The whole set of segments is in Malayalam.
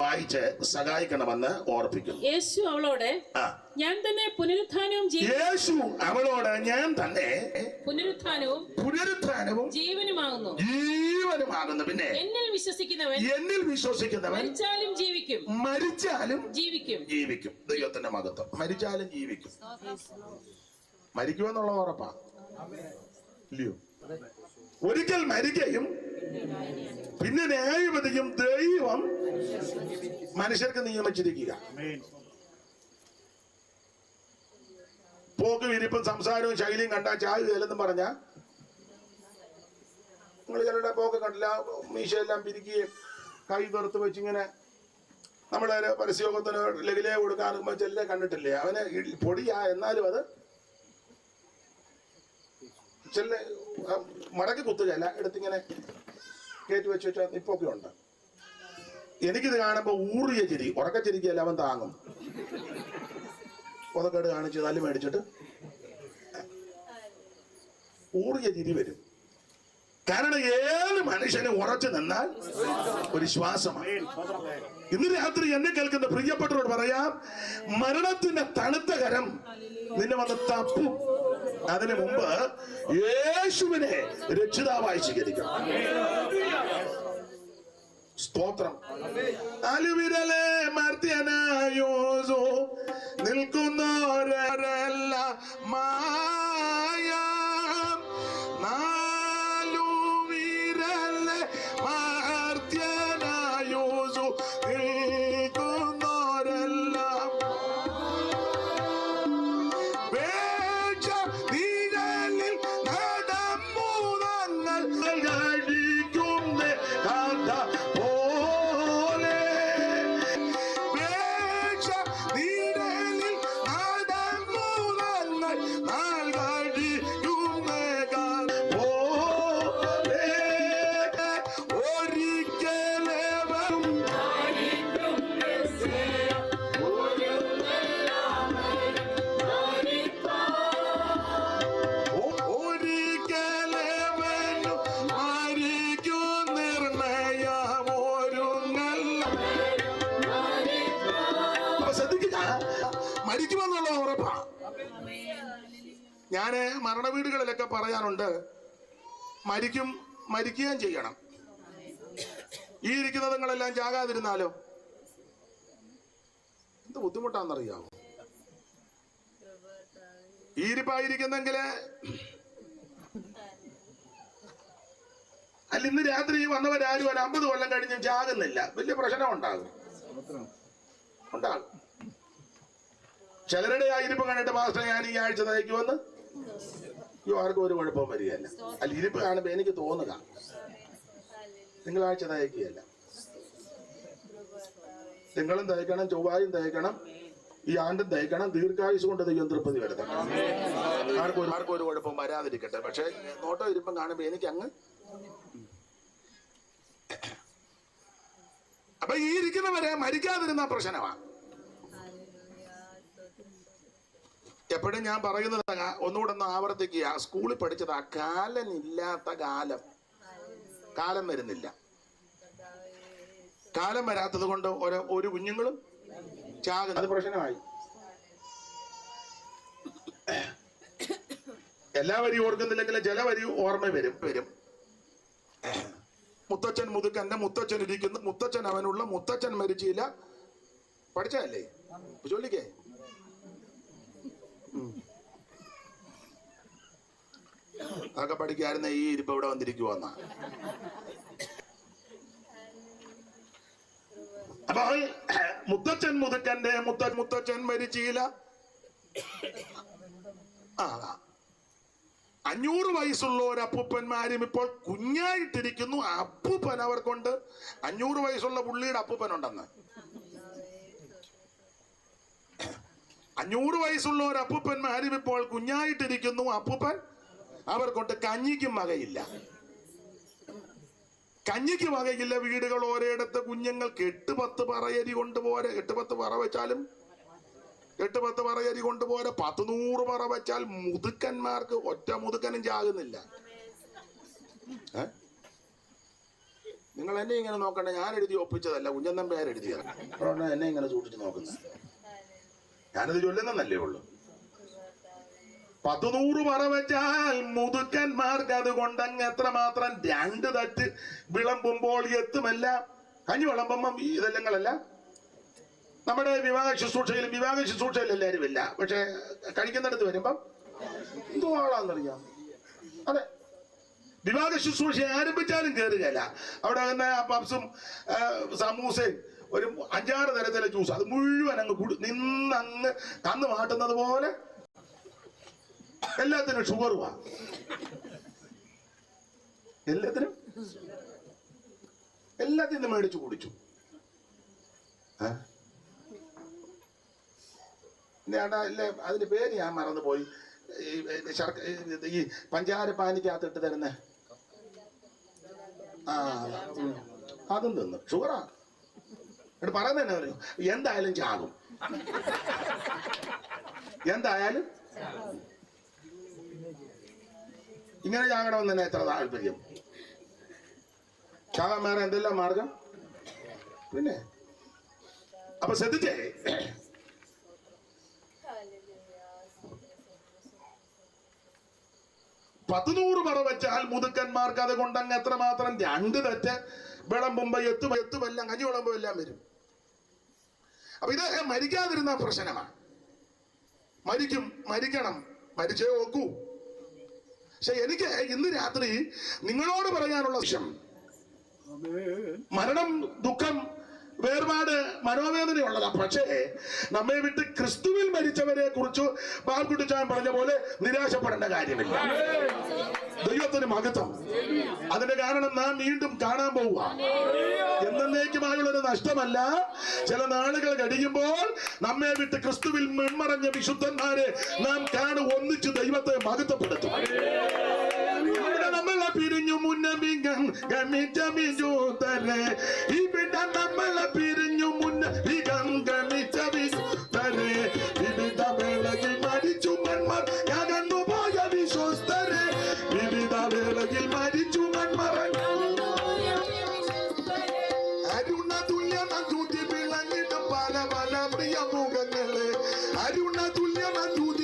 വായിച്ച് സഹായിക്കണമെന്ന് ഓർപ്പിക്കുന്നു. യേശു അവളോട് ഞാൻ തന്നെ പുനരുത്ഥാനവും യേശു അവളോട് ഞാൻ തന്നെ പുനരുത്ഥാനവും പുനരുത്ഥാനവും ജീവനുമാകുന്നു. ജീവനുമാകുന്നു. പിന്നെ എന്നിൽ വിശ്വസിക്കുന്നവൻ എന്നിൽ വിശ്വസിക്കുന്നവൻ മരിച്ചാലും ജീവിക്കും. മരിച്ചാലും ജീവിക്കും. ജീവിക്കും. ദൈവത്തിന്റെ മഹത്വം. മരിച്ചാലും ജീവിക്കും. മരിക്കുമെന്നുള്ള ഉറപ്പാ. ഇല്ലയോ? ഒരിക്കൽ മരിക്കുകയും പിന്നെ ന്യായപതിക്കും ദൈവം മനുഷ്യർക്ക് നിയമിച്ചിരിക്കുക. പോക്കും ഇരിപ്പും സംസാരവും ശൈലിയും കണ്ട ചായ ഇല്ലെന്നും പറഞ്ഞ? നിങ്ങൾ ചിലരുടെ പോക്ക് കണ്ടില്ല മീശയെല്ലാം പിരിക്കുകയും കൈ തുറത്ത് വെച്ചിങ്ങനെ നമ്മുടെ ഒരു പരസ്യോഗത്തിന് ലഘിലേ കൊടുക്കാൻ ചെല്ലെ കണ്ടിട്ടില്ലേ? അവന് പൊടിയാ എന്നാലും അത് ചെല്ല മടക്കി കുത്തുകയല്ല എടുത്തിങ്ങനെ കയറ്റി വെച്ച് വെച്ച നിപ്പൊക്കെ ഉണ്ട്. എനിക്കിത് കാണുമ്പോൾ ഊറിയ ചിരി ഉറക്കച്ചിരിക്കുകയല്ല അവൻ താങ്ങും. പുതക്കേട് കാണിച്ച് തല്ല് മേടിച്ചിട്ട് ഊറിയ ചിരി വരും. കാരണം ഏത് മനുഷ്യനും ഉറച്ചു നിന്നാൽ ഒരു ശ്വാസമാണ്. ഇന്ന് രാത്രി എന്നെ കേൾക്കുന്ന പ്രിയപ്പെട്ടവരോട് പറയാം മരണത്തിന്റെ തണുത്ത കരം നിന്നെ വന്ന് തപ്പും. അതിനു മുമ്പ് യേശുവിനെ രക്ഷിതാവായി സ്വീകരിക്കണം സ്തോത്രം. അലുവിരലെ മർത്യനായോസോ നിൽക്കുന്നോരല്ല മായ. നാലു വിരലെ മർത്യനായോസോ അപ്പൊ മരിക്കുമെന്നുള്ളത് ഉറപ്പാണ് ഉറപ്പാ. ഞാൻ മരണ വീടുകളിലൊക്കെ പറയാറുണ്ട് മരിക്കും മരിക്കുകയും ചെയ്യണം. ഈ ഇരിക്കുന്ന നിങ്ങളെല്ലാം ചാകാതിരുന്നാലോ എന്ത് ബുദ്ധിമുട്ടാണെന്നറിയാമോ ഈ ഇരിപ്പായിരിക്കുന്നെങ്കിൽ അല്ല ഇന്ന് രാത്രി വന്നവരാരും ഒരു അമ്പത് കൊല്ലം കഴിഞ്ഞ് ചാകുന്നില്ല വലിയ പ്രശ്നം ഉണ്ടാകും ഉണ്ടാകും. ചിലരുടെ ആയിരിപ്പ് കണ്ടിട്ട് മാസ്റ്റർ ഞാൻ ഈ ആഴ്ച തയ്ക്കുമെന്ന്? അയ്യോ ആർക്കും ഒരു കുഴപ്പവും വരികയല്ല. അല്ല ഇരിപ്പ് കാണുമ്പോ എനിക്ക് തോന്നുക. ആഴ്ച തയ്ക്കുകയല്ല. തിങ്കളും തയ്ക്കണം ചൊവ്വായും തയ്ക്കണം ഈ ആണ്ടും തയ്ക്കണം. ദീർഘായുസ് കൊണ്ട് ദൈവം തൃപ്തി വരുത്തണം ആർക്കും ആർക്കും ഒരു കുഴപ്പം വരാതിരിക്കട്ടെ. പക്ഷെ നോട്ടോ ഇരിപ്പം കാണുമ്പോ എനിക്ക് അങ്ങ് അപ്പൊ ഈ ഇരിക്കുന്നവരെ മരിക്കാതിരുന്ന പ്രശ്നമാണ് എപ്പോഴും ഞാൻ പറയുന്നത് ഒന്നുകൂടെ ഒന്ന് ആവർത്തിക്കുക. സ്കൂളിൽ പഠിച്ചത് കാലനില്ലാത്ത കാലം. കാലം വരുന്നില്ല. കാലം വരാത്തത് കൊണ്ട് ഒരു ഒരു കുഞ്ഞുങ്ങളും ചാകുന്നത് പ്രശ്നമായി. എല്ലാ വരി ഓർക്കുന്നില്ലെങ്കിൽ ചില വരി ഓർമ്മ വരും. വരും. മുത്തച്ഛൻ മുതുക്കന്റെ മുത്തച്ഛൻ ഇരിക്കുന്നു. മുത്തച്ഛൻ അവനുള്ള മുത്തച്ഛൻ മരിച്ചില്ല. പഠിച്ചതല്ലേ? ചൊല്ലിക്കേ അതൊക്കെ പഠിക്കായിരുന്ന ഈ ഇരിപ്പ് ഇവിടെ വന്നിരിക്കുവന്ന. അപ്പൊ മുത്തച്ഛൻ മുതുക്കന്റെ മുത്ത മുത്തച്ഛൻ മരിച്ചില്ല ആ. അഞ്ഞൂറ് വയസ്സുള്ള ഒരു അപ്പൂപ്പന്മാരും ഇപ്പോൾ കുഞ്ഞായിട്ടിരിക്കുന്നു. അപ്പൂപ്പൻ അവർക്കൊണ്ട്. കൊണ്ട് അഞ്ഞൂറ് വയസ്സുള്ള പുള്ളിയുടെ അപ്പൂപ്പൻ ഉണ്ടെന്ന് അഞ്ഞൂറ് വയസ്സുള്ള ഒരു അപ്പൂപ്പന്മാരും ഇപ്പോൾ കുഞ്ഞായിട്ടിരിക്കുന്നു. അപ്പൂപ്പൻ അവർ കൊണ്ട് കഞ്ഞിക്കും വകയില്ല. കഞ്ഞിക്ക് വകയില്ല. വീടുകൾ ഓരോയിടത്ത് കുഞ്ഞുങ്ങൾക്ക് എട്ട് പത്ത് പറയരി കൊണ്ടുപോരെ എട്ട് പത്ത് പറ വെച്ചാലും എട്ട് പത്ത് പറയരി കൊണ്ടുപോരെ പത്ത് നൂറ് പറ വെച്ചാൽ മുതുക്കന്മാർക്ക് ഒറ്റ മുതുക്കനും ചാകുന്നില്ല. നിങ്ങൾ എന്നെ ഇങ്ങനെ നോക്കണ്ട. ഞാൻ എഴുതി ഒപ്പിച്ചതല്ല. കുഞ്ഞന്തം പേരെഴുതിയാണ് എന്നെ ഇങ്ങനെ സൂക്ഷിച്ച് നോക്കുന്നത് ഞാനത് ചൊല്ലുന്നല്ലേ ഉള്ളൂ. പത്ത് നൂറ് പറ വെച്ചാൽ മുതുക്കന്മാർക്ക് അത് അങ്ങ് എത്രമാത്രം രണ്ട് തട്ട് വിളമ്പുമ്പോൾ എത്തുമല്ല. കഞ്ഞി വിളമ്പുമ്പം ഇതെല്ലങ്ങളല്ല. നമ്മുടെ വിവാഹ ശുശ്രൂഷയിൽ വിവാഹ ശുശ്രൂഷയിൽ എല്ലാവരും ഇല്ല. പക്ഷെ കഴിക്കുന്നിടത്ത് വരുമ്പം എന്തോ ആളാന്നറിയാം. അതെ. വിവാഹ ശുശ്രൂഷ ആരംഭിച്ചാലും കയറുകയല്ല അവിടെ തന്നെ പപ്സും സമൂസയും ഒരു അഞ്ചാറ് തരത്തിലെ ജ്യൂസ്. അത് മുഴുവൻ അങ്ങ് കുടി നിന്ന് അങ്ങ് കന്ന് മാട്ടുന്നത് പോലെ എല്ലാത്തിനും ഷുഗറുവാ. എല്ലാത്തിനും? എല്ലാത്തിനും മേടിച്ചു കുടിച്ചു. അതിന്റെ പേര് ഞാൻ മറന്നുപോയി. ഈ പഞ്ചാര പാനിക്കകത്തിട്ട് തരുന്ന? ആ. അതും തിന്നു. ഷുഗറാ. എന്നിട്ട് പറയുന്നതന്നെ പറയൂ എന്തായാലും ചാകും. എന്തായാലും? ഇങ്ങനെ ചാകണമെന്ന് തന്നെ എത്ര താല്പര്യം? ചാകാൻ വേറെ എന്തെല്ലാം മാർഗം? പിന്നെ. അപ്പൊ ശ്രദ്ധിച്ചേ. പതിനൂറ് പറ വെച്ചാൽ മുതുക്കന്മാർക്ക് അത് കൊണ്ടങ്ങ് എത്രമാത്രം രണ്ട് തെറ്റ് വിളമ്പുമ്പോ എത്തു എത്തുമെല്ലാം കഞ്ഞി വിളമ്പോ എല്ലാം വരും. അപ്പൊ ഇത് മരിക്കാതിരുന്ന പ്രശ്നമാണ്. മരിക്കും മരിക്കണം. മരിച്ചേ ഒക്കൂ. പക്ഷെ എനിക്ക് ഇന്ന് രാത്രി നിങ്ങളോട് പറയാനുള്ള വിഷയം. മരണം ദുഃഖം വേർപാട് മനോവേദനയുള്ളതാണ് പക്ഷേ നമ്മെ വിട്ട് ക്രിസ്തുവിൽ മരിച്ചവരെ കുറിച്ച് ബാബുക്കുട്ടിച്ചാൻ പറഞ്ഞ പോലെ നിരാശപ്പെടേണ്ട കാര്യമില്ല. ദൈവത്തിന് മഹത്വം. അതിന്റെ കാരണം നാം വീണ്ടും കാണാൻ പോവുക. എന്നേക്കുമായുള്ളൊരു നഷ്ടമല്ല ചില നാളുകൾ കഴിയുമ്പോൾ നമ്മെ വിട്ട് ക്രിസ്തുവിൽ മെൺമറഞ്ഞ വിശുദ്ധന്മാരെ നാം കാണു ഒന്നിച്ച് ദൈവത്തെ മഹത്വപ്പെടുത്തും. പിരിഞ്ഞു മുന്നമികം ഗമിച്ചമിജൂതരെ ഇവിടെ നമ്മളെ പിരിഞ്ഞു മുന്നമികം ഗമിച്ചമിജൂതരെ വിവിധ വേളയിൽ മരിച്ചു മന്മർ അകന്നു പോയ വിശ്വസ്തരെ വിവിധ വേളയിൽ മരിച്ചു മന്മർ അരുണ തുല്യമൂതി വിളങ്ങിടും പല പല പ്രിയ മുഖങ്ങളെ അരുണ തുല്യമൂതി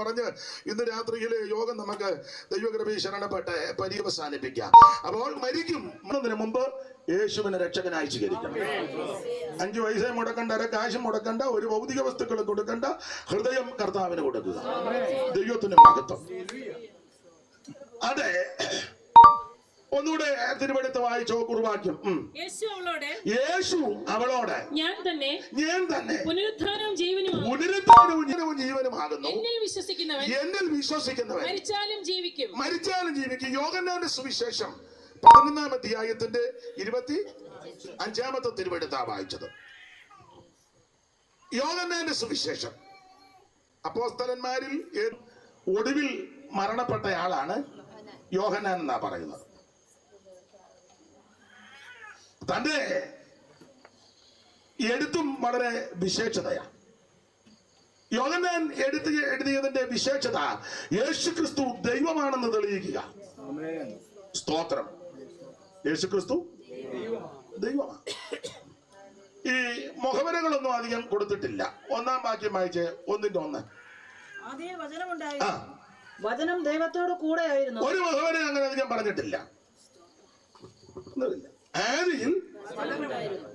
പറഞ്ഞ് ഇന്ന് രാത്രിയിലെ യോഗം നമുക്ക് ദൈവകൃപി ശരണപ്പെട്ട് പര്യവസാനിപ്പിക്കാം. അപ്പോൾ മരിക്കും. മുമ്പ് യേശുവിനെ രക്ഷകനായി സ്വീകരിക്കണം. അഞ്ചു പൈസ മുടക്കണ്ട അര കാശ് മുടക്കണ്ട ഒരു ഭൗതിക വസ്തുക്കൾ കൊടുക്കണ്ട ഹൃദയം കർത്താവിന് കൊടുക്കുക. ദൈവത്തിന് മഹത്വം. അതെ ഒന്നുകൂടെ തിരുവടുത്ത് വായിച്ചോ കുറുവാക്യം. യേശു അവളോട് യേശു അവളോട്. ഞാൻ തന്നെ ഞാൻ തന്നെ. പുനരുത്ഥാനവും ജീവനുമാകും പുനരുദ്ധാനവും ജീവനും ജീവനുമാകുന്നു. എന്നിൽ വിശ്വസിക്കുന്നവൻ എന്നിൽ വിശ്വസിക്കുന്നവൻ മരിച്ചാലും ജീവിക്കും. മരിച്ചാലും ജീവിക്കും. യോഗന്നാന്റെ സുവിശേഷം പതിനൊന്നാം അധ്യായത്തിന്റെ ഇരുപത്തി അഞ്ചാമത്തെ തിരുവെടുത്താ വായിച്ചത്. യോഗന്നാന്റെ സുവിശേഷം. അപ്പോസ്തലന്മാരിൽ ഒടുവിൽ മരണപ്പെട്ടയാളാണ് യോഹന്നാൻ എന്നാ പറയുന്നത്? തന്റെ എഴുത്തും വളരെ വിശേഷതയാണ് യോഗനാൻ എഴുതി എഴുതിയതിന്റെ വിശേഷത യേശു ക്രിസ്തു ദൈവമാണെന്ന് തെളിയിക്കുക. സ്തോത്രം. യേശു ക്രിസ്തു ദൈവമാണ്. ഈ മുഖവരകളൊന്നും അധികം കൊടുത്തിട്ടില്ല. ഒന്നാം വാക്യം വായിച്ച് ഒന്നിന്റെ ഒന്ന്. വചനം ദൈവത്തോട് കൂടെ ആയിരുന്നു. ഒരു മുഖവര അങ്ങനെ അധികം പറഞ്ഞിട്ടില്ല. ഒന്നുമില്ല. ആദിയിൽ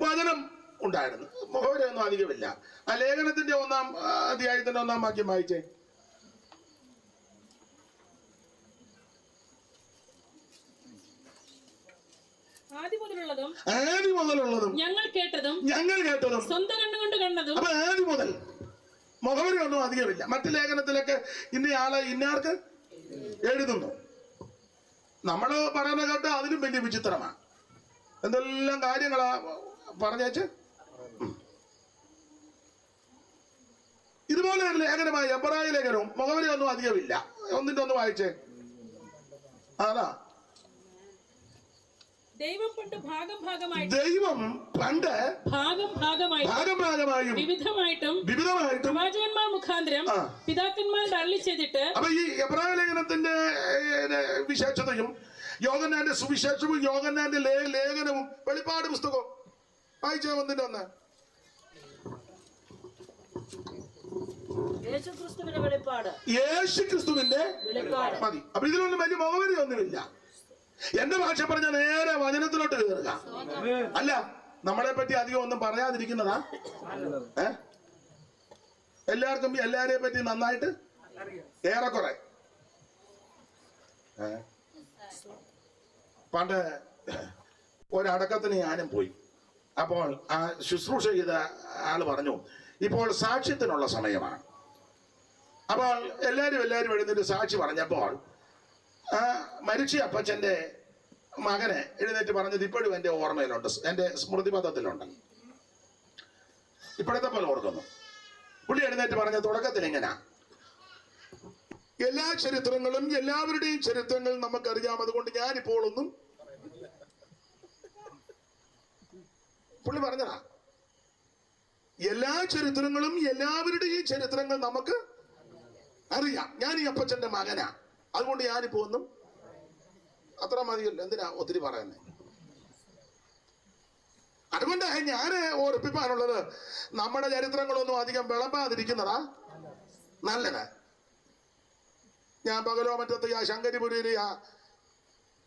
വചനം ഉണ്ടായിരുന്നു. മുഖവരയൊന്നും അധികമില്ല. ആ ലേഖനത്തിന്റെ ഒന്നാം അധ്യായത്തിന്റെ ഒന്നാം വാക്യം വായിച്ചേ. ആദ്യ മുതലുള്ളതും ഞങ്ങൾ കേട്ടതും ഞങ്ങൾ കേട്ടതും സ്വന്തം കണ്ണുകൊണ്ട് കണ്ടതും അപ്പൊ ആദ്യ മുതൽ മുഖവരയൊന്നും അധികമില്ല. മറ്റു ലേഖനത്തിലൊക്കെ ഇന്നയാളെ ഇന്നാർക്ക് എഴുതുന്നു. നമ്മൾ പറയുന്ന കേട്ട് അതിലും വലിയ വിചിത്രമാണ്. എന്തെല്ലാം കാര്യങ്ങളാ പറഞ്ഞേച്ച്? ഇതുപോലെ ഒരു ലേഖനമായി എബ്രായ ലേഖനവും മുഖവരി ഒന്നും അധികമില്ല ഒന്നിന്റെ ഒന്ന് വായിച്ചേ. അതാ ദൈവം പണ്ട് ഭാഗം ഭാഗമായി ദൈവം പണ്ട് ഭാഗം ഭാഗമായി ഭാഗം ഭാഗമായും വിവിധമായിട്ടും വിവിധമായിട്ടും പ്രവാചകന്മാർ മുഖാന്തരം ആ. പിതാക്കന്മാരുടെ അള്ളി ചെയ്തിട്ട് അപ്പൊ ഈ എബ്രാഹിം ലേഖനത്തിന്റെ വിശേഷതയും യോഗന്നാന്റെ സുവിശേഷവും യോഗന്നാന്റെ ലേ- ലേഖനവും വെളിപ്പാട് പുസ്തകവും. വായിച്ച വന്നിട്ട് വന്ന യേശു ക്രിസ്തുവിന്റെ വെളിപ്പാട്. യേശു ക്രിസ്തുവിന്റെ വെളിപ്പാട്. മതി. അപ്പൊ ഇതിലൊന്നും വലിയ മുഖവരി ഒന്നുമില്ല. എന്റെ ഭാഷ പറഞ്ഞ നേരെ വചനത്തിലോട്ട് കയറുക അല്ല നമ്മളെ പറ്റി അധികം ഒന്നും പറയാതിരിക്കുന്നതാ. ഏ? എല്ലാവർക്കും എല്ലാരെയും പറ്റി നന്നായിട്ട്? ഏറെക്കുറെ. ഏ? പണ്ട് ഒരടക്കത്തിന് ഞാനും പോയി. അപ്പോൾ ആ ശുശ്രൂഷ ചെയ്ത ആൾ പറഞ്ഞു ഇപ്പോൾ സാക്ഷ്യത്തിനുള്ള സമയമാണ്. അപ്പോൾ എല്ലാവരും എല്ലാവരും എഴുന്നേറ്റ് സാക്ഷി പറഞ്ഞപ്പോൾ ആ മരിച്ച അപ്പച്ചന്റെ മകനെ എഴുന്നേറ്റ് പറഞ്ഞത് ഇപ്പോഴും എന്റെ ഓർമ്മയിലുണ്ട് എന്റെ സ്മൃതിപഥത്തിലുണ്ട്. ഇപ്പോഴത്തെ പോലെ ഓർക്കുന്നു. പുള്ളി എഴുന്നേറ്റ് പറഞ്ഞ തുടക്കത്തിൽ ഇങ്ങനെ എല്ലാ ചരിത്രങ്ങളും എല്ലാവരുടെയും ചരിത്രങ്ങൾ നമുക്കറിയാം. അതുകൊണ്ട് ഞാനിപ്പോൾ ഒന്നും പുള്ളി പറഞ്ഞതാ. എല്ലാ ചരിത്രങ്ങളും എല്ലാവരുടെയും ചരിത്രങ്ങൾ നമുക്ക് അറിയാം. ഞാൻ ഈ അപ്പച്ചന്റെ മകനാ. അതുകൊണ്ട് ഞാനിപ്പോ ഒന്നും അത്ര മതിയല്ലോ. എന്തിനാ ഒത്തിരി പറയുന്നത് അതുകൊണ്ട് ഞാൻ ഓർപ്പിപ്പാനുള്ളത് നമ്മുടെ ചരിത്രങ്ങളൊന്നും അധികം വിളമ്പാതിരിക്കുന്നതാ. നല്ലത്. ഞാൻ പകലോ മറ്റത്തെയാ ശങ്കരിപുരിയിലെയാ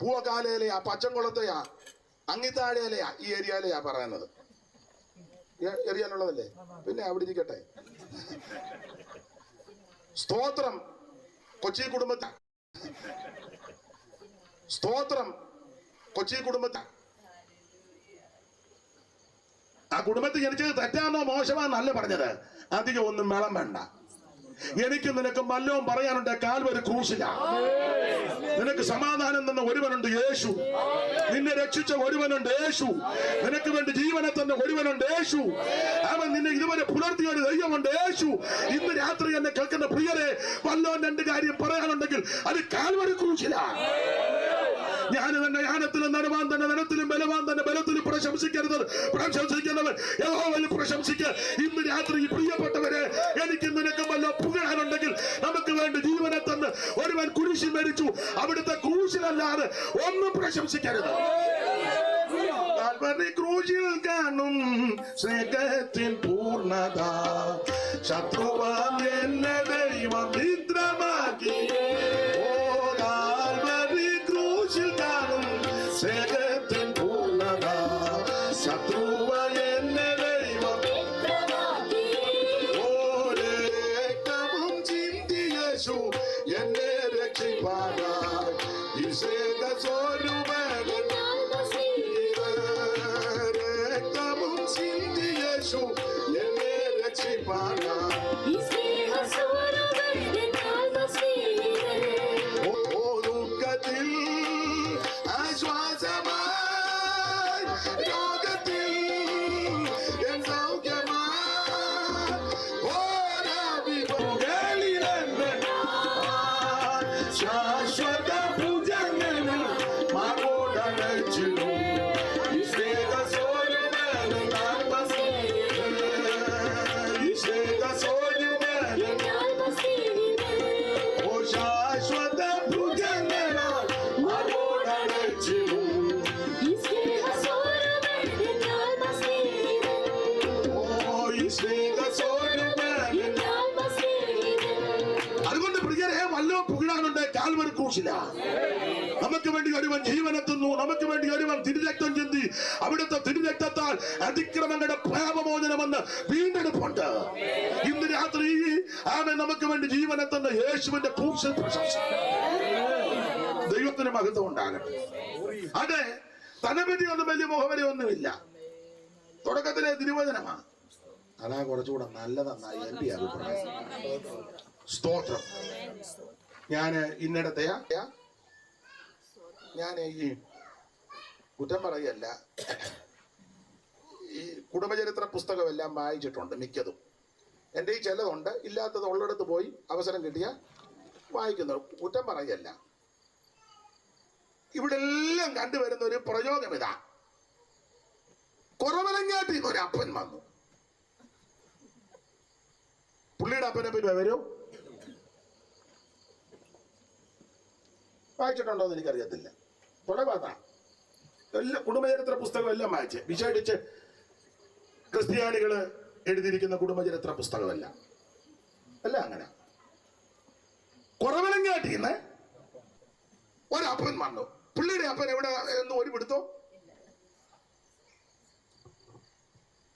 പൂവക്കാലയിലെയാ പച്ചംകുളത്തെയാ അങ്ങിത്താഴയിലെയാ ഈ ഏരിയയിലെയാ പറയുന്നത്. എറിയാനുള്ളതല്ലേ? പിന്നെ അവിടെ ഇരിക്കട്ടെ. സ്തോത്രം കൊച്ചി കുടുംബത്തെ. സ്തോത്രം കൊച്ചി കുടുംബത്തെ. ആ കുടുംബത്തിൽ ജനിച്ചത് തെറ്റാണോ മോശമാണെന്നല്ല പറഞ്ഞത്. അധികം ഒന്നും വേണം വേണ്ട. എനിക്ക് നിനക്ക് വല്ലവും പറയാനുണ്ട് കാൽവര് ക്രൂശില. നിനക്ക് സമാധാനം തന്ന ഒരുവനുണ്ട് യേശു. നിന്നെ രക്ഷിച്ച ഒരുവനുണ്ട് യേശു. നിനക്ക് വേണ്ടി ജീവനെ തന്ന ഒരുവനുണ്ട് യേശു. അവൻ നിന്നെ ഇതുവരെ പുലർത്തിയ ഒരു ദൈവമുണ്ട് യേശു. ഇന്ന് രാത്രി എന്നെ കേൾക്കുന്ന പ്രിയരെ വല്ലോ രണ്ട് കാര്യം പറയാനുണ്ടെങ്കിൽ അത് കാൽവരി ക്രൂശില. ഞാൻ തന്നെ യാനത്തിലും നടുവാൻ തന്നെ നനത്തിലും ബലവാൻ തന്നെ ബലത്തിലും പ്രശംസിക്കരുത്. പ്രശംസിക്കുന്നവൻ യഹോവയിൽ പ്രശംസിക്കുക ഇന്ന് രാത്രി പ്രിയപ്പെട്ടവരെ എനിക്ക് നിനക്ക് വല്ല പുകഴാനുണ്ടെങ്കിൽ നമുക്ക് വേണ്ടി ജീവനെ തന്ന് ഒരുവൻ കുരിശിൽ മരിച്ചു. അവിടുത്തെ ക്രൂശിലല്ലാതെ ഒന്നും പ്രശംസിക്കരുത്. ക്രൂശിൽ കാണും സ്നേഹത്തിൻ പൂർണത ശത്രുവാൻ എന്നെ ദൈവം മിത്രമാക്കി Chegas, olho ക്രൂശില നമുക്ക് വേണ്ടി ഒരുവൻ ജീവനെത്തുന്നു നമുക്ക് വേണ്ടി ഒരുവൻ തിരുരക്തം ചിന്തി. അവിടുത്തെ തിരുരക്തത്താൽ അതിക്രമങ്ങളുടെ പാപമോചനമെന്ന് വീണ്ടെടുപ്പുണ്ട്. ഇന്ന് രാത്രി ആമെ നമുക്ക് വേണ്ടി ജീവനെത്തുന്ന യേശുവിന്റെ ക്രൂശിൽ പ്രശംസ. ദൈവത്തിന് മഹത്വം ഉണ്ടാകട്ടെ. അതെ തനപതി ഒന്നും വലിയ മുഖവരി ഒന്നുമില്ല. തുടക്കത്തിലെ തിരുവചനമാണ്. അതാ കുറച്ചുകൂടെ നല്ലതെന്നായി എന്റെ അഭിപ്രായം. സ്തോത്രം. ഞാൻ ഇന്നിടത്തെയാ ഞാൻ ഈ കുറ്റം പറയല്ല ഈ കുടുംബചരിത്ര പുസ്തകമെല്ലാം വായിച്ചിട്ടുണ്ട് മിക്കതും. എന്റെ ഈ ചിലതുണ്ട്. ഇല്ലാത്തത് ഉള്ളിടത്ത് പോയി അവസരം കിട്ടിയ വായിക്കുന്നു കുറ്റം പറയല്ല ഇവിടെ എല്ലാം കണ്ടുവരുന്ന ഒരു പ്രയോഗം ഇതാ. കുറവലങ്ങാട്ടിന്ന് ഒരു അപ്പൻ വന്നു. പുള്ളിയുടെ അപ്പനെ പറ്റി വരൂ വായിച്ചിട്ടുണ്ടോ എന്ന് എനിക്കറിയത്തില്ല. തുടപാത്ത എല്ലാ കുടുംബചരിത്ര പുസ്തകം എല്ലാം വായിച്ച്. വിശേഷിച്ച് ക്രിസ്ത്യാനികൾ എഴുതിയിരിക്കുന്ന കുടുംബചരിത്ര പുസ്തകമല്ല. അല്ല അങ്ങനെ. കുറവലങ്ങാട്ടിന്ന് ഒരപ്പൻ വന്നു പുള്ളിയുടെ അപ്പൻ എവിടെ എന്ന് ഒരു പിടുത്തോ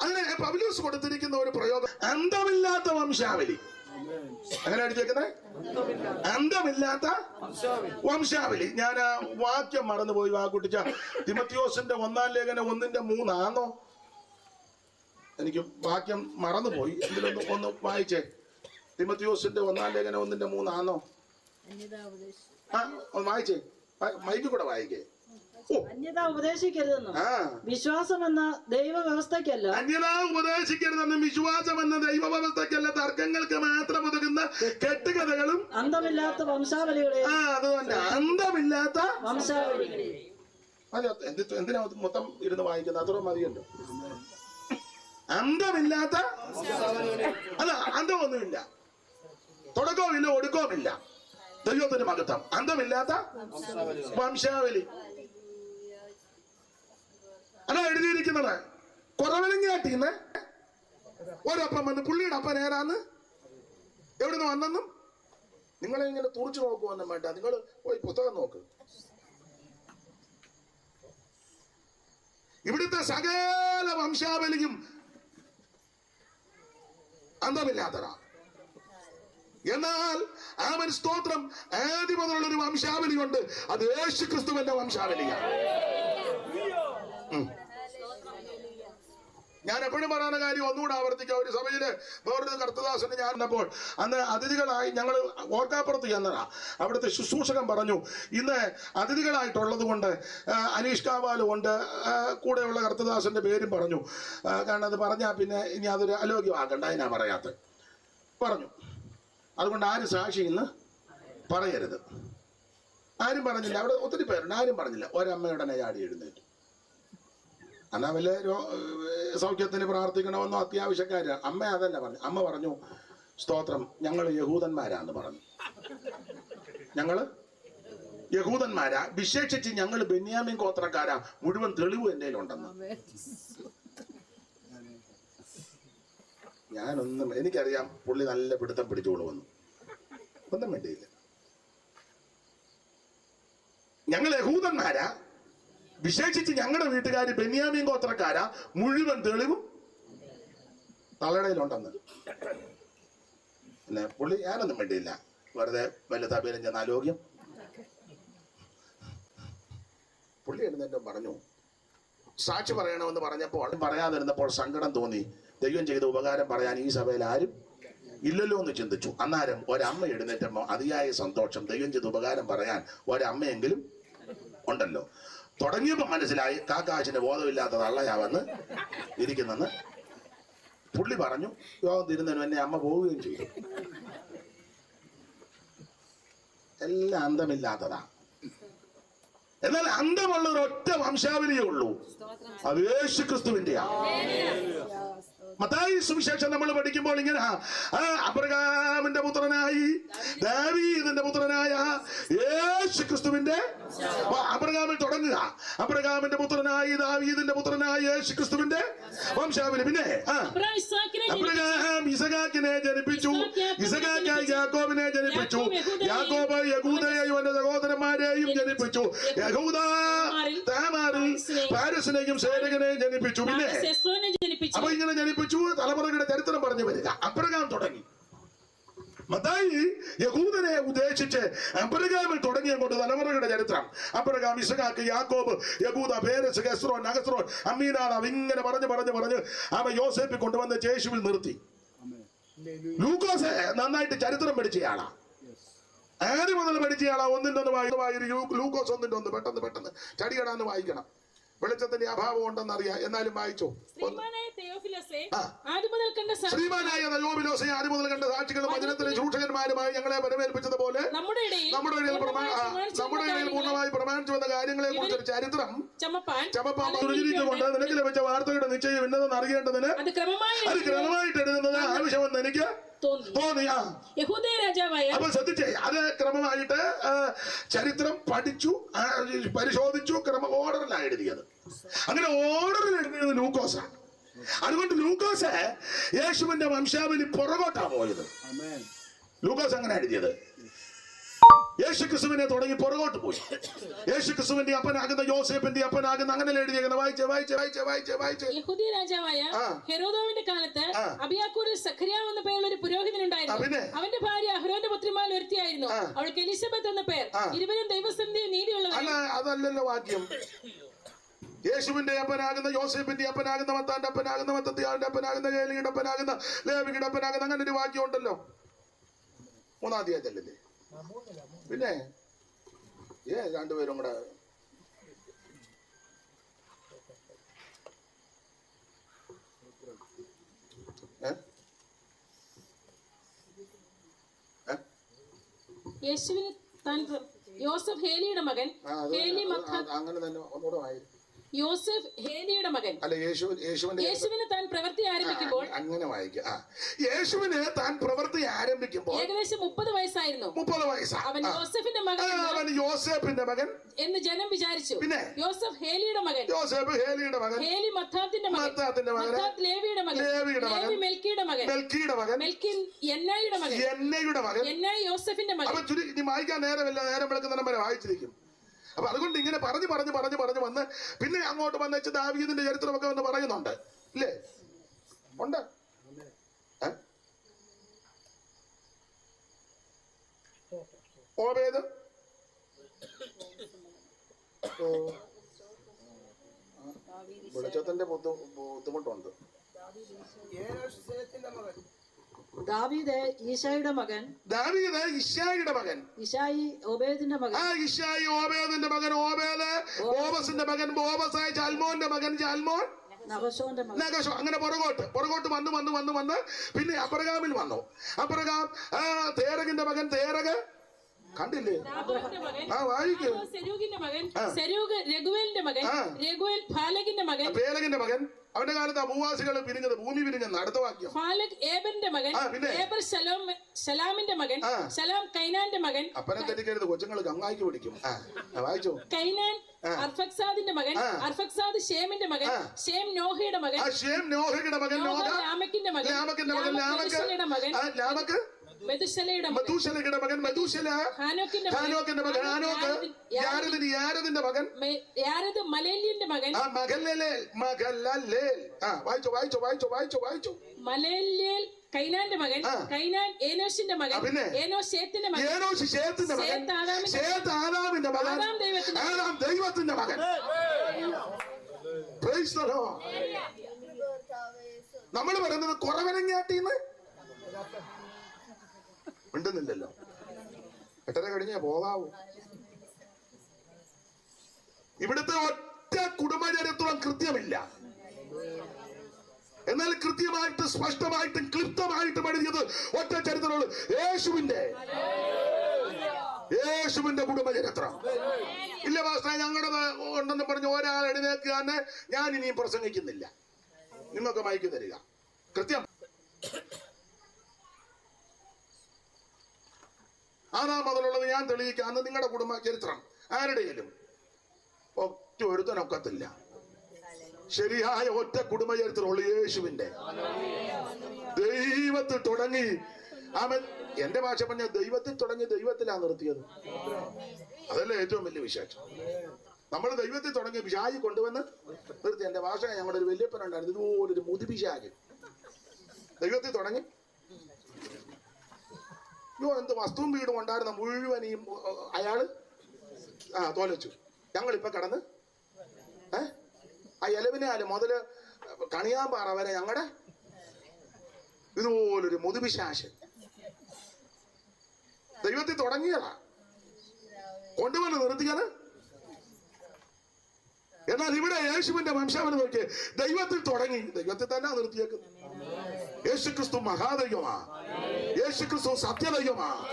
അങ്ങനെ പബ്ലൂസ് കൊടുത്തിരിക്കുന്ന ഒരു പ്രയോഗം. അന്തമില്ലാത്ത വംശാവലി. അങ്ങനെ അടിച്ചേക്കുന്നത് അന്തമില്ലാത്ത വംശാവലി. ഞാൻ ആ വാക്യം മറന്നുപോയി വാക്കുട്ടിച്ച തിമത്യോസിന്റെ ഒന്നാം ലേഖനം ഒന്നിന്റെ മൂന്നാന്നോ? എനിക്ക് വാക്യം മറന്നുപോയി. എന്തിലൊന്ന് ഒന്ന് വായിച്ചേ. തിമത്യോസിന്റെ ഒന്നാം ലേഖനം ഒന്നിന്റെ മൂന്നാന്നോ? ആ ഒന്ന് വായിച്ചേ. മൈക്ക് കൂടെ വായിക്കേ. അന്യത ഉപദേശിക്കരുതെന്നും? എന്ന ദൈവ വ്യവസ്ഥയ്ക്കല്ല അന്യത ഉപദേശിക്കരുതെന്നും വിശ്വാസം എന്ന ദൈവ വ്യവസ്ഥയ്ക്കല്ല തർക്കങ്ങൾക്ക് മാത്രം ഒതുങ്ങുന്ന കെട്ടുകഥകളും അന്തമില്ലാത്ത വംശാവലികളെ. ആ അത് തന്നെ അന്തമില്ലാത്ത വംശാവലികളെ എന്തിനാ മൊത്തം ഇരുന്ന് വായിക്കുന്നത്? അത്ര മതിയല്ലോ. അന്തമില്ലാത്ത അല്ല അന്തമൊന്നുമില്ല. തുടക്കവുമില്ല ഒടുക്കവുമില്ല. ദൈവത്തിന് മകത്വം അന്തമില്ലാത്ത വംശാവലി. അതാ എഴുതിയിരിക്കുന്നത്. കുറവലങ്ങാട്ടിന്ന് ഒരപ്പം വന്ന് പുള്ളിയുടെ അപ്പൻ ഏതാന്ന്? എവിടുന്ന് വന്നെന്നും? നിങ്ങളെ ഇങ്ങനെ തുറച്ചു നോക്കുവൊന്നും വേണ്ട. നിങ്ങൾ പോയി പുസ്തകം നോക്ക്. ഇവിടുത്തെ സകല വംശാവലിയും അന്തമില്ലാത്തതാ എന്നാൽ ആമൻ സ്തോത്രം ആദ്യം മുതലുള്ള ഒരു വംശാവലി ഉണ്ട് അത് യേശു ക്രിസ്തുവിന്റെ വംശാവലിയാണ്. ഞാൻ എപ്പോഴും പറയുന്ന കാര്യം ഒന്നുകൂടെ ആവർത്തിക്കാം. ഒരു സഭയിൽ വേറൊരു കർത്തദാസന് ഞാൻ കണ്ടപ്പോൾ അന്ന് അതിഥികളായി ഞങ്ങൾ ഓർക്കാപ്പുറത്ത് ചെന്നതാ. അവിടുത്തെ ശുശ്രൂഷകൻ പറഞ്ഞു ഇന്ന് അതിഥികളായിട്ടുള്ളത് കൊണ്ട് അനീഷ് കാവാലും ഉണ്ട് ആ, കൂടെയുള്ള കർത്തദാസന്റെ പേരും പറഞ്ഞു. കാരണം അത് പറഞ്ഞാൽ പിന്നെ ഇനി അതൊരു അലോക്യമാക്കണ്ട അതിനാ പറയാത്ത. പറഞ്ഞു. അതുകൊണ്ട് ആരും സാക്ഷി ഇന്ന്? പറയരുത്. ആരും പറഞ്ഞില്ല. അവിടെ ഒത്തിരി പേരുണ്ട്. ആരും പറഞ്ഞില്ല. ഒരമ്മയുടനെ ചാടി എഴുന്നേറ്റു. എന്നാ വല്ല സൗഖ്യത്തിന് പ്രാർത്ഥിക്കണമെന്നോ അത്യാവശ്യക്കാര് അമ്മ അതല്ല പറഞ്ഞു. അമ്മ പറഞ്ഞു സ്തോത്രം ഞങ്ങൾ യഹൂദന്മാരാന്ന് പറഞ്ഞു. ഞങ്ങൾ? യഹൂദന്മാരാ? വിശേഷിച്ച് ഞങ്ങൾ ബെന്യാമിൻ ഗോത്രക്കാരാ. മുഴുവൻ തെളിവ് എന്റെ ഉണ്ടെന്ന് ഞാനൊന്നും എനിക്കറിയാം പുള്ളി നല്ല പിടുത്തം പിടിച്ചോളൂ വന്നു. ഒന്നും വേണ്ടിയില്ല ഞങ്ങൾ യഹൂദന്മാരാ. വിശേഷിച്ച് ഞങ്ങളുടെ വീട്ടുകാർ ബെന്യാമീൻ ഗോത്രക്കാരാ മുഴുവൻ തെളിവും തള്ളടയിലുണ്ടെന്ന്. അല്ലെ പുള്ളി ഞാനൊന്നും വേണ്ടിയില്ല വെറുതെ വല്ല തപേലും ചെന്ന ആലോക്യം പുള്ളി എഴുന്നേറ്റം പറഞ്ഞു. സാക്ഷി പറയണമെന്ന് പറഞ്ഞപ്പോൾ പറയാതിരുന്നപ്പോൾ സങ്കടം തോന്നി. ദൈവം ചെയ്ത ഉപകാരം പറയാൻ ഈ സഭയിൽ ആരും ഇല്ലല്ലോ എന്ന് ചിന്തിച്ചു. അന്നേരം ഒരമ്മ എഴുന്നേറ്റപ്പോൾ അതിയായ സന്തോഷം ദൈവം ചെയ്ത ഉപകാരം പറയാൻ ഒരമ്മയെങ്കിലും ഉണ്ടല്ലോ. തുടങ്ങിയപ്പോൾ മനസ്സിലായി കാക്കാശിന് ബോധമില്ലാത്ത തള്ളയാവെന്ന് ഇരിക്കുന്നെന്ന്. പുള്ളി പറഞ്ഞു യോഗം തിരുന്നതിന് എന്നെ അമ്മ പോവുകയും ചെയ്തു. എല്ലാം അന്തമില്ലാത്തതാ. എന്നാൽ അന്തമുള്ള ഒരൊറ്റ വംശാവലിയേ ഉള്ളൂ. അത് യേശു ക്രിസ്തുവിന്റെയാ മത്തായി സുവിശേഷം നമ്മൾ പഠിക്കുമ്പോൾ ഇങ്ങനെ അബ്രഹാമിന്റെ പുത്രനായി ദാവീദിന്റെ പുത്രനായ യേശു ക്രിസ്തുവിന്റെ അബ്രഹാമിൽ തുടങ്ങുക. അബ്രഹാമിന്റെ പുത്രനായി ദാവീദിന്റെ പുത്രനായ യേശു ക്രിസ്തുവിന്റെ വംശാവലി. പിന്നെ അബ്രഹാം ഇസഖാക്കിനെ ജനിപ്പിച്ചു. ഇസഖാക്കായി ജാക്കോബിനെ ജനിപ്പിച്ചു ഇസഹാക്കായി യാക്കോബിനെ ജനിപ്പിച്ചു യാക്കോബ് യഹൂദയെയും അവന്റെ സഹോദരന്മാരെയും ജനിപ്പിച്ചു യഹൂദ പാരസിനെയും സേനകനെയും ജനിപ്പിച്ചു. പിന്നെ ജനിപ്പിച്ചു. അപ്പൊ ഇങ്ങനെ ജനിപ്പിച്ചു തലമുറകളുടെ ചരിത്രം പറഞ്ഞു വരിക. അബ്രഹാം തുടങ്ങി. മത്തായി യഹൂദനെ ഉദ്ദേശിച്ച് അബ്രഹാമിൽ തുടങ്ങിയ കൊണ്ട് തലമുറകളുടെ ചരിത്രം. അബ്രഹാം ഇസഹാക്ക് യാക്കോബ് യഹൂദ പേരസ് ഹെസ്രോൻ നഗസ്രോൻ അമ്മീനാദാവ് ഇങ്ങനെ പറഞ്ഞു പറഞ്ഞു പറഞ്ഞ് അവ യോസേപ്പിൽ കൊണ്ടുവന്ന് ജേഷുവിൽ നിർത്തി. ലൂക്കോസ് നന്നായിട്ട് ചരിത്രം പഠിച്ചയാളാ. ആദ്യം മുതൽ പഠിച്ചയാളാ? ഒന്നിന്റെ ഒന്ന് വായി ലൂക്കോസ് ഒന്നിന്റെ ഒന്ന്. പെട്ടെന്ന് പെട്ടെന്ന്. ചടികടാന്ന് വായിക്കണം. വെളിച്ചത്തിന്റെ അഭാവം ഉണ്ടെന്ന് അറിയാം എന്നാലും വായിച്ചോ. ശ്രീമാനായ നയോബിലോസെ ആദ്യം മുതൽ കണ്ട സാക്ഷികളും വചനത്തിലെ ശൂഷകന്മാരുമായി ഞങ്ങളെ വരവേൽപ്പിച്ചതുപോലെ നമ്മുടെ ഇടയിൽ നമ്മുടെ ഇടയിൽ നമ്മുടെ ഇടയിൽ പൂർണമായി വന്ന കാര്യങ്ങളെ കുറിച്ച് ഒരു ചരിത്രം ചമപ്പാൻ കൊണ്ട് നിനക്ക് ലഭിച്ച വാർത്തയുടെ നിശ്ചയം ഇന്നതെന്ന് അറിയേണ്ടതിന് അത് ക്രമമായി അത് ക്രമമായിട്ട് എഴുതുന്നത് ആവശ്യമെന്ന് എനിക്ക് യഹൂദയ രാജാവായ അപ്പൊ ശ്രദ്ധിച്ചേ അത് ക്രമമായിട്ട് ചരിത്രം പഠിച്ചു പരിശോധിച്ചു ക്രമ ഓർഡറിലാണ് എഴുതിയത് അങ്ങനെ ഓർഡറിൽ എഴുതിയത് ലൂക്കോസാണ്. അതുകൊണ്ട് ലൂക്കോസ് യേശുവിന്റെ വംശാവലി പുറകോട്ടാ പോയത്. ലൂക്കോസ് അങ്ങനെ എഴുതിയത്? യേശു ക്രിസ്തുവിനെ തുടങ്ങി പുറകോട്ട് പോയി. യേശു ക്രിസ്തുവിന്റെ അപ്പനാകുന്ന യോസേപ്പിന്റെ അപ്പനാകുന്ന അങ്ങനെ എഴുതിയേക്കുന്ന വായിച്ച് വായിച്ച് വായിച്ച് വായിച്ച് വായിച്ച്. യഹൂദിയ രാജാവായ. ഹെരോദോവിന്റെ കാലത്ത്. അബിയാക്കൂരിൽ സഖറിയാവ് എന്ന പേരുള്ള ഒരു പുരോഹിതൻ ഉണ്ടായിരുന്നു അവന്റെ ഭാര്യ അഹ്റോന്റെ പുത്രിമാരിൽ ഒരുത്തിയായിരുന്നു. അവൾക്ക് എലിസബത്ത് എന്ന പേർ. ഇരുവരും ദൈവസന്ധിയെ നീതിയുള്ളവർ അതല്ലല്ലോ വാക്യം. യേശുവിന്റെ അപ്പനാകുന്ന യോസേഫിന്റെ അപ്പനാകുന്ന മത്താന്റെ അപ്പനാകുന്ന മത്തത്തിയാളുടെ അപ്പനാകുന്ന ഏലിയുടെ അപ്പനാകുന്ന ലേവിയുടെ അപ്പനാകുന്ന അങ്ങനെ ഒരു വാക്യം ഉണ്ടല്ലോ. മൂന്നാം അധ്യായത്തിലല്ലേ? പിന്നെ ഏ രണ്ടുപേരും കൂടെ? യേശുവിന് താൻ യോസഫ് ഹേലിയുടെ മകൻ. ഹേലി അങ്ങനെ തന്നെ ഒന്നുകൂടെ വായി യോസഫ് ഹേലിയുടെ മകൻ. അല്ല യേശു യേശുവിന്റെ യേശുവിന് താൻ പ്രവൃത്തി ആരംഭിക്കുമ്പോൾ അങ്ങനെ വായിക്കാം. യേശുവിന് താൻ പ്രവൃത്തി ആരംഭിക്കുമ്പോൾ ഏകദേശം മുപ്പത് വയസ്സായിരുന്നു. മുപ്പത് വയസ്സാണ് അവൻ. യോസഫിന്റെ മകൻ അവൻ യോസഫിന്റെ മകൻ. എന്ന് ജനം വിചാരിച്ചു. പിന്നെ? യോസഫ് ഹേലിയുടെ മകൻ. യോസഫ് ഹേലിയുടെ മകൻ. ഹേലി മത്താത്തിന്റെ മകൻ. മത്താത്തിന്റെ മകൻ. മത്താത്ത് ലേവിയുടെ മകൻ. ലേവിയുടെ മകൻ. മെൽക്കിയുടെ മകൻ. മെൽക്കിയുടെ മകൻ. മെൽക്കിൻ എന്നായുടെ മകൻ. എന്നയുടെ മകൻ. എന്നായി യോസഫിന്റെ മകൻ. അപ്പൊ ചുരുക്കി വായിക്കാൻ നേരമില്ല. നേരം വിളക്കുന്ന വരെ വായിച്ചിരിക്കും. അപ്പൊ അതുകൊണ്ട് ഇങ്ങനെ പറഞ്ഞു പറഞ്ഞു പറഞ്ഞു പറഞ്ഞു വന്ന് പിന്നെ അങ്ങോട്ട് വന്ന് വെച്ച് ദാവീദിന്റെ ചരിത്രമൊക്കെ വന്ന് പറയുന്നുണ്ട്. ഇല്ലേ? ഉണ്ട്? ഓബേദ്. വെളിച്ചത്തിന്റെ ബുദ്ധി- ബുദ്ധിമുട്ടുണ്ട്. ദാവീദ് ഈശായുടെ മകൻ. ദാവീദ് ഇഷായിയുടെ മകൻ. ഇഷായി ഓബേദിന്റെ മകൻ. ആ ഇഷായി ഓബേദിന്റെ മകൻ ഓബേദ്. ബോബസിന്റെ മകൻ ബോബസായ ചാൽമോന്റെ മകൻ ജാൽമോൻ നഗശോ അങ്ങനെ പുറകോട്ട് പുറകോട്ട് വന്ന് വന്ന് വന്ന് വന്ന് പിന്നെ അബ്രഹാമിൽ വന്നു. അബ്രഹാം തേരകിന്റെ മകൻ തേരക്. കണ്ടില്ലേ? ആ വായിക്കും. സെരൂഗിന്റെ മകൻ. സെരൂഗ് രഘുവേലിന്റെ മകൻ. രഘുവേൽ ഫാലകിന്റെ മകൻ. മകൻ. അവന്റെ കാലത്ത് ആ ഭൂവാസികൾ പിരിഞ്ഞത് ഭൂമി പിരിഞ്ഞത് അടുത്ത വാക്യം. ഫാലക് മകൻ. ഏബർ ശലോം ശലാമിന്റെ മകൻ. ആ. ശലാം കൈനാന്റെ മകൻ. അപ്പനെ തെറ്റിക്കരുത് കൊച്ചുങ്ങൾ ഗംഗായിക്ക് പിടിക്കും. വായിച്ചോ? കൈനാൻ. അർഫക്സാദിന്റെ മകൻ. അർഫക്സാദ് ഷേമിന്റെ മകൻ. ഷേം നോഹയുടെ മകൻ. ഷേം നോഹയുടെ മകൻ ലാമക്കിന്റെ മകൻ. ലാമക്കിന്റെ മകൻ ലാമക്ക്? മെതുശലയുടെ മകൻ. മധുശല ലാമക്ക് മകൻ. മധൂശലയുടെ മകൻ മധൂശല. ഹാനോക്കിന്റെ മകൻ. ഹാനോക്ക്. യാരദിന് യാരദിന്റെ മകൻ. യാരദ് മലേല്യന്റെ മകൻ. ആ മകല്ലേൽ മകല്ലേൽ. ആ വായിച്ചോ വായിച്ചോ വായിച്ചോ വായിച്ചോ വായിച്ചോ. മലേലിയേൽ കൈനാന്റെ മകൻ കൈനാൻ ഏനോഷിന്റെ മകൻ? ഏനോഷ് മകൻ. ശേത്തിന്റെ മകൻ. ശേത്ത് ആദാമിന്റെ- മകൻ. ആദാം ദൈവത്തിന്റെ ആദാം ദൈവത്തിന്റെ മകൻ. നമ്മൾ പറയുന്നത് കുറവനങ്ങാട്ടിന്ന്. മിണ്ടുന്നില്ലല്ലോ എട്ടര കഴിഞ്ഞേ പോകാവൂ? ഇവിടുത്തെ ഒറ്റ കുടുംബചരിത്രം കൃത്യമില്ല. എന്നാൽ കൃത്യമായിട്ട് സ്പഷ്ടമായിട്ടും ക്ലിപ്തമായിട്ടും എഴുതിയത് ഒറ്റ ചരിത്രമുള്ളൂ. യേശുവിന്റെ യേശുവിന്റെ കുടുംബചരിത്രം. ഇല്ല പാസ്റ്റർ ഞങ്ങളുടെ ഉണ്ടെന്ന് പറഞ്ഞ് ഒരാൾ എഴുന്നേക്കാന്ന് ഞാൻ ഇനിയും പ്രസംഗിക്കുന്നില്ല. നിങ്ങൾക്ക് മയക്കു തരിക. കൃത്യം. ആറാം മുതലുള്ളത് ഞാൻ തെളിയിക്കാം. അന്ന് നിങ്ങളുടെ കുടുംബ ചരിത്രം. ആരുടെയിലും. ഒറ്റ ഒരുത്തനൊക്കത്തില്ല. ശരിയായ ഒറ്റ കുടുംബ ചരിത്രമുള്ളൂ യേശുവിന്റെ ദൈവത്തിൽ തുടങ്ങി. അവൻ എന്റെ ഭാഷ പറഞ്ഞ ദൈവത്തിൽ തുടങ്ങി ദൈവത്തിലാ നിർത്തിയത്. അതല്ലേ ഏറ്റവും വലിയ വിശേഷം. നമ്മൾ ദൈവത്തിൽ തുടങ്ങി പിശാചി കൊണ്ടുവന്ന് നിർത്തി. എന്റെ ഭാഷ ഞങ്ങളുടെ ഒരു വല്യപ്പനുണ്ടായിരുന്നു. ഇതുപോലൊരു മുതി പിശാചി ദൈവത്തിൽ തുടങ്ങി. യോ എന്ത് വസ്തുവും വീടും ഉണ്ടായിരുന്ന ഉ- അയാൾ? ആ തോലച്ചു ഞങ്ങളിപ്പോ കടന്ന് ഏ? ആ എലവിനാല് മുതൽ കണിയാമ്പാറ വരെ ഞങ്ങളുടെ ഇതുപോലൊരു മുതുപിശാശൻ ദൈവത്തിൽ തുടങ്ങിയതാ. കൊണ്ടുവന്ന് നിർത്തിയത് എന്നാൽ ഇവിടെ യേശുവിന്റെ വംശാവനെ നോക്കിയേ ദൈവത്തിൽ തുടങ്ങി. ദൈവത്തിൽ തന്നെ നിർത്തിയേക്കുന്നു യേശു ക്രിസ്തു മഹാദൈവമാ. യേശുക്രിസ്തു സത്യദൈവമാ.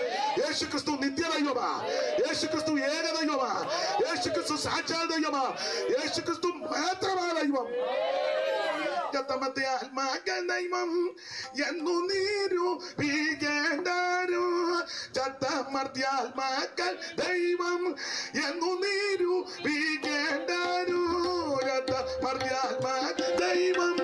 യേശുക്രിസ്തു നിത്യദൈവമാ. യേശുക്രിസ്തു ഏകദൈവമാ. യേശുക്രിസ്തു സാക്ഷാൽ ദൈവമാ. യേശുക്രിസ്തു മാത്രമാ ദൈവം. ചത്തമത്തെ ആത്മാക്കൾ ദൈവം. എന്നു നീരൂപിക്കേണ്ടാരു ചത്തമർത്യാത്മാക്കൾ ദൈവം. എന്നു നീരൂപിക്കേണ്ടാരു ചത്തമർത്യാത്മാക്കൾ ദൈവം.